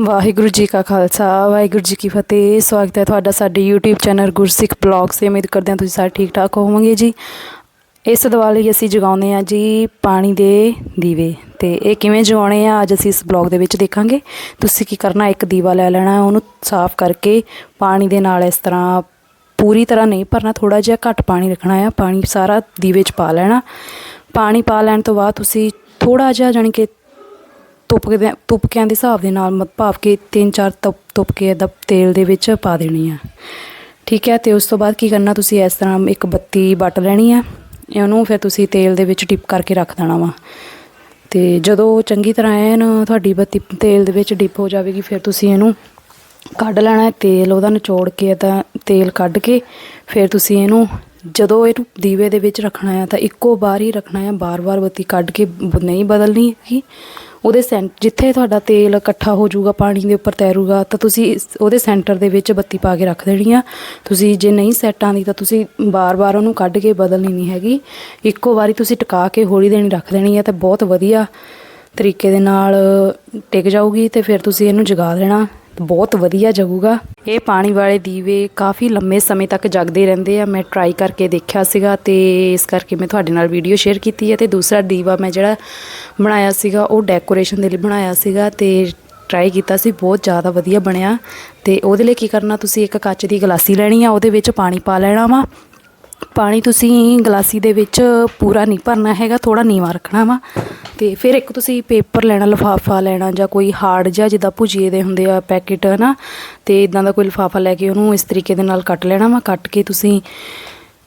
ਵਾਹਿਗੁਰੂ ਜੀ ਕਾ ਖਾਲਸਾ, ਵਾਹਿਗੁਰੂ ਜੀ ਕੀ ਫਤਿਹ। ਸਵਾਗਤ ਹੈ ਤੁਹਾਡਾ ਸਾਡੇ YouTube ਚੈਨਲ ਗੁਰਸਿੱਖ ਬਲੌਗਸ ਤੇ। ਉਮੀਦ ਕਰਦੇ ਹਾਂ ਤੁਸੀਂ ਸਾਰੇ ਠੀਕ ਠਾਕ ਹੋਵੋਗੇ ਜੀ। ਇਸ ਦੀਵਾਲੀ ਅਸੀਂ ਜਗਾਉਂਦੇ ਆ ਜੀ ਪਾਣੀ ਦੇ ਦੀਵੇ। ਤੇ ਇਹ ਕਿਵੇਂ ਜਗਾਉਣੇ ਆ, ਅੱਜ ਅਸੀਂ ਇਸ ਬਲੌਗ ਦੇ ਵਿੱਚ ਦੇਖਾਂਗੇ। ਤੁਸੀਂ ਕੀ ਕਰਨਾ, ਇੱਕ ਦੀਵਾ ਲੈ ਲੈਣਾ, ਉਹਨੂੰ ਸਾਫ਼ ਕਰਕੇ ਪਾਣੀ ਦੇ ਨਾਲ ਇਸ ਤਰ੍ਹਾਂ ਪੂਰੀ ਤਰ੍ਹਾਂ ਨਹੀਂ ਭਰਨਾ ਥੋੜਾ ਜਿਹਾ ਘੱਟ ਪਾਣੀ ਰੱਖਣਾ ਆ। ਪਾਣੀ ਸਾਰਾ ਦੀਵੇ 'ਚ ਪਾ ਲੈਣਾ। ਪਾਣੀ ਪਾ ਲੈਣ ਤੋਂ ਬਾਅਦ ਤੁਸੀਂ ਥੋੜਾ ਜਿਹਾ ਜਾਣੀ ਕਿ ਤੁਪਕੇ ਦੇ ਤੁਪਕਿਆਂ ਦੇ ਹਿਸਾਬ ਦੇ ਨਾਲ ਮਤ ਭਾਵ ਕਿ ਤਿੰਨ ਚਾਰ ਤੁਪ ਤੁਪਕੇ ਦਾ ਤੇਲ ਦੇ ਵਿੱਚ ਪਾ ਦੇਣੀ ਆ। ਠੀਕ ਹੈ, ਤੇ ਉਸ ਤੋਂ ਬਾਅਦ ਕੀ ਕਰਨਾ ਤੁਸੀਂ ਇਸ ਤਰ੍ਹਾਂ ਇੱਕ ਬੱਤੀ ਵੱਟ ਲੈਣੀ ਆ, ਇਹਨੂੰ ਫਿਰ ਤੁਸੀਂ ਤੇਲ ਦੇ ਵਿੱਚ ਡਿਪ ਕਰਕੇ ਰੱਖ ਦੇਣਾ ਵਾ। ਤੇ ਜਦੋਂ ਚੰਗੀ ਤਰ੍ਹਾਂ ਐਨ ਤੁਹਾਡੀ ਬੱਤੀ ਤੇਲ ਦੇ ਵਿੱਚ ਡਿਪ ਹੋ ਜਾਵੇਗੀ, ਫਿਰ ਤੁਸੀਂ ਇਹਨੂੰ ਕੱਢ ਲੈਣਾ, ਤੇਲ ਉਹਦਾ ਨਿਚੋੜ ਕੇ ਤਾਂ ਤੇਲ ਕੱਢ ਕੇ ਫਿਰ ਤੁਸੀਂ ਇਹਨੂੰ ਜਦੋਂ ਇਹਨੂੰ ਦੀਵੇ ਦੇ ਵਿੱਚ ਰੱਖਣਾ ਆ ਤਾਂ ਇੱਕੋ ਵਾਰ ਹੀ ਰੱਖਣਾ ਆ ਬਾਰ-ਬਾਰ ਬੱਤੀ ਕੱਢ ਕੇ ਬ- ਨਹੀਂ ਬਦਲਣੀ ਹੈਗੀ। ਉਹਦੇ ਸੈਂਟ ਜਿੱਥੇ ਤੁਹਾਡਾ ਤੇਲ ਇਕੱਠਾ ਹੋ ਜਾਊਗਾ, ਪਾਣੀ ਦੇ ਉੱਪਰ ਤੈਰੂਗਾ, ਤਾਂ ਤੁਸੀਂ ਇਸ- ਉਹਦੇ ਸੈਂਟਰ ਦੇ ਵਿੱਚ ਬੱਤੀ ਪਾ ਕੇ ਰੱਖ ਦੇਣੀ ਆ। ਤੁਸੀਂ ਜੇ ਨਹੀਂ ਸੈੱਟ ਆਉਂਦੀ ਤਾਂ ਤੁਸੀਂ ਬਾਰ-ਬਾਰ ਉਹਨੂੰ ਕੱਢ ਕੇ ਬਦਲਣੀ ਨਹੀਂ ਹੈਗੀ। ਇੱਕੋ ਵਾਰੀ ਤੁਸੀਂ ਟਿਕਾ ਕੇ ਹੌਲੀ ਦੇਣੀ ਰੱਖ ਦੇਣੀ ਆ ਤੇ ਬਹੁਤ ਵਧੀਆ ਤਰੀਕੇ ਦੇ ਨਾਲ ਟਿਕ ਜਾਊਗੀ ਤੇ ਫਿਰ ਤੁਸੀਂ ਇਹਨੂੰ ਜਗਾ ਦੇਣਾ। ਬਹੁਤ ਵਧੀਆ ਜਗੂਗਾ ਇਹ ਪਾਣੀ ਵਾਲੇ ਦੀਵੇ ਕਾਫੀ ਲੰਮੇ ਸਮੇਂ ਤੱਕ ਜਗਦੇ ਰਹਿੰਦੇ ਆ। ਮੈਂ ਟਰਾਈ ਕਰਕੇ ਦੇਖਿਆ ਸੀਗਾ ਤੇ ਇਸ ਕਰਕੇ ਮੈਂ ਤੁਹਾਡੇ ਨਾਲ ਵੀਡੀਓ ਸ਼ੇਅਰ ਕੀਤੀ ਹੈ ਤੇ ਦੂਸਰਾ ਦੀਵਾ ਮੈਂ ਜਿਹੜਾ ਬਣਾਇਆ ਸੀਗਾ, ਉਹ ਡੈਕੋਰੇਸ਼ਨ ਦੇ ਲਈ ਬਣਾਇਆ ਸੀਗਾ ਤੇ ਟਰਾਈ ਕੀਤਾ ਸੀ। ਬਹੁਤ ਜ਼ਿਆਦਾ ਵਧੀਆ ਬਣਿਆ ਤੇ ਉਹਦੇ ਲਈ ਕੀ ਕਰਨਾ, ਤੁਸੀਂ ਇੱਕ ਕੱਚ ਦੀ ਗਲਾਸੀ ਲੈਣੀ ਆ, ਉਹਦੇ ਵਿੱਚ ਪਾਣੀ ਪਾ ਲੈਣਾ ਵਾ ਪਾਣੀ ਤੁਸੀਂ ਗਲਾਸੀ ਦੇ ਵਿੱਚ ਪੂਰਾ ਨਹੀਂ ਭਰਨਾ ਹੈਗਾ ਥੋੜਾ ਨੀਵਾ ਰੱਖਣਾ ਵਾ। ਤੇ ਫਿਰ ਇੱਕ ਤੁਸੀਂ ਪੇਪਰ ਲੈਣਾ, ਲਿਫਾਫਾ ਲੈਣਾ ਜਾਂ ਕੋਈ ਹਾਰਡ ਜਿਹਾ ਜਿੱਦਾਂ ਭੁਜੀਏ ਦੇ ਹੁੰਦੇ ਆ ਪੈਕੇਟ, ਹਨਾ। ਤੇ ਇਦਾਂ ਦਾ ਕੋਈ ਲਿਫਾਫਾ ਲੈ ਕੇ ਉਹਨੂੰ ਇਸ ਤਰੀਕੇ ਦੇ ਨਾਲ ਕੱਟ ਲੈਣਾ ਵਾ, ਕੱਟ ਕੇ ਤੁਸੀਂ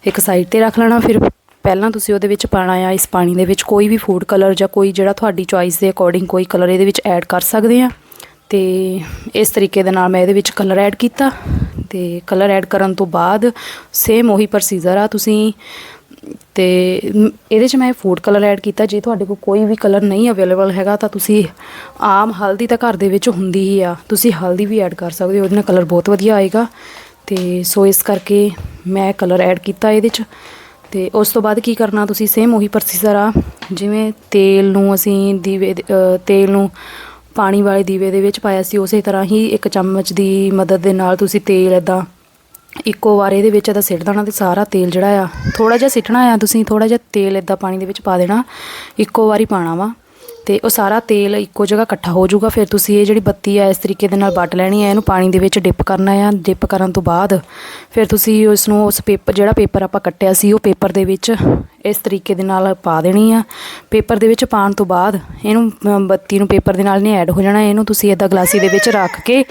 ਇੱਕ ਸਾਈਡ ਤੇ ਰੱਖ ਲੈਣਾ। ਫਿਰ ਪਹਿਲਾਂ ਤੁਸੀਂ ਉਹਦੇ ਵਿੱਚ ਪਾਣਾ ਆ, ਇਸ ਪਾਣੀ ਦੇ ਵਿੱਚ ਕੋਈ ਵੀ ਫੂਡ ਕਲਰ ਜਾਂ ਕੋਈ ਜਿਹੜਾ ਤੁਹਾਡੀ ਚੋਇਸ ਦੇ ਅਕੋਰਡਿੰਗ ਕੋਈ ਕਲਰ ਇਹਦੇ ਵਿੱਚ ਐਡ ਕਰ ਸਕਦੇ ਆ। ਤੇ ਇਸ ਤਰੀਕੇ ਦੇ ਨਾਲ ਮੈਂ ਇਹਦੇ ਵਿੱਚ ਕਲਰ ਐਡ ਕੀਤਾ ਤੇ ਕਲਰ ਐਡ ਕਰਨ ਤੋਂ ਬਾਅਦ ਸੇਮ ਉਹੀ ਪ੍ਰੋਸੀਜਰ ਆ ਤੁਸੀਂ ਤੇ ਇਹਦੇ 'ਚ ਮੈਂ ਫੂਡ ਕਲਰ ਐਡ ਕੀਤਾ। ਜੇ ਤੁਹਾਡੇ ਕੋਲ ਕੋਈ ਵੀ ਕਲਰ ਨਹੀਂ ਅਵੇਲੇਬਲ ਹੈਗਾ ਤਾਂ ਤੁਸੀਂ ਆਮ ਹਲਦੀ ਤਾਂ ਘਰ ਦੇ ਵਿੱਚ ਹੁੰਦੀ ਹੀ ਆ। ਤੁਸੀਂ ਹਲਦੀ ਵੀ ਐਡ ਕਰ ਸਕਦੇ ਹੋ, ਉਹਦੇ ਨਾਲ ਕਲਰ ਬਹੁਤ ਵਧੀਆ ਆਏਗਾ। ਤੇ ਸੋ ਇਸ ਕਰਕੇ ਮੈਂ ਕਲਰ ਐਡ ਕੀਤਾ ਇਹਦੇ 'ਚ। ਤੇ ਉਸ ਤੋਂ ਬਾਅਦ ਕੀ ਕਰਨਾ ਤੁਸੀਂ ਸੇਮ ਉਹੀ ਪ੍ਰੋਸੀਜਰ ਆ, ਜਿਵੇਂ ਤੇਲ ਨੂੰ ਅਸੀਂ ਦੀਵੇ ਤੇਲ ਨੂੰ ਪਾਣੀ ਵਾਲੇ ਦੀਵੇ ਦੇ ਵਿੱਚ ਪਾਇਆ ਸੀ, ਉਸੇ ਤਰ੍ਹਾਂ ਹੀ ਇੱਕ ਚਮਚ ਦੀ ਮਦਦ ਦੇ ਨਾਲ ਤੁਸੀਂ ਤੇਲ ਇਦਾਂ ਇੱਕੋ ਵਾਰ ਇਹਦੇ ਵਿੱਚ ਇਹਦਾ ਸਿੱਟ ਦੇਣਾ ਤੇ ਸਾਰਾ ਤੇਲ ਜਿਹੜਾ ਆ ਥੋੜਾ ਜਿਹਾ ਸਿੱਟਣਾ ਆ ਤੁਸੀਂ ਥੋੜਾ ਜਿਹਾ ਤੇਲ ਇਦਾਂ ਪਾਣੀ ਦੇ ਵਿੱਚ ਪਾ ਦੇਣਾ, ਇੱਕੋ ਵਾਰੀ ਪਾਣਾ ਵਾ। ਤੇ ਉਹ ਸਾਰਾ ਤੇਲ ਇੱਕੋ ਜਗ੍ਹਾ ਇਕੱਠਾ ਹੋ ਜਾਊਗਾ। ਫਿਰ ਤੁਸੀਂ ਇਹ ਜਿਹੜੀ ਬੱਤੀ ਆ, ਇਸ ਤਰੀਕੇ ਦੇ ਨਾਲ ਵੱਟ ਲੈਣੀ ਆ, ਇਹਨੂੰ ਪਾਣੀ ਦੇ ਵਿੱਚ ਡਿਪ ਕਰਨਾ ਆ। ਡਿਪ ਕਰਨ ਤੋਂ ਬਾਅਦ ਫਿਰ ਤੁਸੀਂ ਉਸ ਨੂੰ ਉਸ ਪੇਪਰ, ਜਿਹੜਾ ਪੇਪਰ ਆਪਾਂ ਕੱਟਿਆ ਸੀ, ਉਹ ਪੇਪਰ ਦੇ ਵਿੱਚ ਇਸ ਤਰੀਕੇ ਦੇ ਨਾਲ ਪਾ ਦੇਣੀ ਆ। ਪੇਪਰ ਦੇ ਵਿੱਚ ਪਾਉਣ ਤੋਂ ਬਾਅਦ ਇਹਨੂੰ ਬੱਤੀ ਨੂੰ ਪੇਪਰ ਦੇ ਨਾਲ ਨਹੀਂ ਐਡ ਹੋ ਜਾਣਾ, ਇਹਨੂੰ ਤੁਸੀਂ ਇਦਾਂ ਗਲਾਸੀ ਦੇ ਵਿੱਚ ਰੱਖ ਕੇ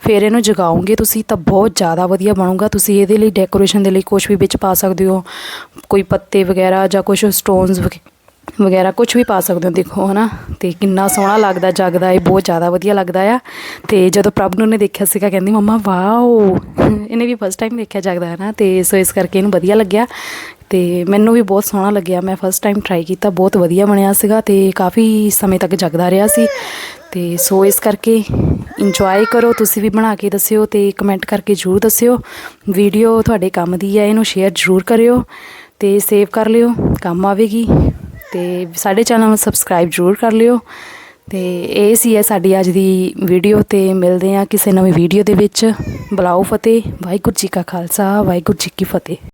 ਫਿਰ ਇਹਨੂੰ ਜਗਾਓਗੇ ਤੁਸੀਂ ਤਾਂ ਬਹੁਤ ਜ਼ਿਆਦਾ ਵਧੀਆ ਬਣੂਗਾ। ਤੁਸੀਂ ਇਹਦੇ ਲਈ ਡੈਕੋਰੇਸ਼ਨ ਦੇ ਲਈ ਕੁਝ ਵੀ ਵਿੱਚ ਪਾ ਸਕਦੇ ਹੋ। ਕੋਈ ਪੱਤੇ ਵਗੈਰਾ ਜਾਂ ਕੁਝ ਸਟੋਨਸ ਵਗੈਰਾ ਕੁਝ ਵੀ ਪਾ ਸਕਦੇ ਹੋ, ਦੇਖੋ, ਹਨਾ? ਤੇ ਕਿੰਨਾ ਸੋਹਣਾ ਲੱਗਦਾ, ਜਗਦਾ, ਇਹ ਬਹੁਤ ਜ਼ਿਆਦਾ ਵਧੀਆ ਲੱਗਦਾ ਆ। ਤੇ ਜਦੋਂ ਪ੍ਰਭ ਨੂੰ ਨੇ ਦੇਖਿਆ ਸੀਗਾ, ਕਹਿੰਦੀ, ਮੰਮਾ, ਵਾਓ! ਇਹਨੇ ਵੀ ਫਸਟ ਟਾਈਮ ਦੇਖਿਆ ਜਗਦਾ ਹੈ ਨਾ ਤੇ ਸੋ ਇਸ ਕਰਕੇ ਇਹਨੂੰ ਵਧੀਆ ਲੱਗਿਆ। ਤੇ ਮੈਨੂੰ ਵੀ ਬਹੁਤ ਸੋਹਣਾ ਲੱਗਿਆ। ਮੈਂ ਫਸਟ ਟਾਈਮ ਟਰਾਈ ਕੀਤਾ, ਬਹੁਤ ਵਧੀਆ ਬਣਿਆ ਸੀਗਾ ਤੇ ਕਾਫੀ ਸਮੇਂ ਤੱਕ ਜਗਦਾ ਰਿਹਾ ਸੀ। ਤੇ ਸੋ ਇਸ ਕਰਕੇ ਇੰਜੋਏ ਕਰੋ, ਤੁਸੀਂ ਵੀ ਬਣਾ ਕੇ ਦੱਸਿਓ ਤੇ ਕਮੈਂਟ ਕਰਕੇ ਜਰੂਰ ਦੱਸਿਓ। ਵੀਡੀਓ ਤੁਹਾਡੇ ਕੰਮ ਦੀ ਹੈ, ਇਹਨੂੰ ਸ਼ੇਅਰ ਜਰੂਰ ਕਰਿਓ ਤੇ ਸੇਵ ਕਰ ਲਿਓ, ਕੰਮ ਆਵੇਗੀ। ਤੇ ਸਾਡੇ ਚੈਨਲ ਨੂੰ ਸਬਸਕ੍ਰਾਈਬ ਜਰੂਰ ਕਰ ਲਿਓ। ਤੇ ਇਹ ਸੀ ਹੈ ਸਾਡੀ ਅੱਜ ਦੀ ਵੀਡੀਓ ਤੇ ਮਿਲਦੇ ਹਾਂ ਕਿਸੇ ਨਵੀਂ ਵੀਡੀਓ ਦੇ ਵਿੱਚ। ਬੁਲਾਓ ਫਤਿਹ, ਵਾਹਿਗੁਰੂ ਜੀ ਕਾ ਖਾਲਸਾ, ਵਾਹਿਗੁਰੂ ਜੀ ਕੀ ਫਤਿਹ।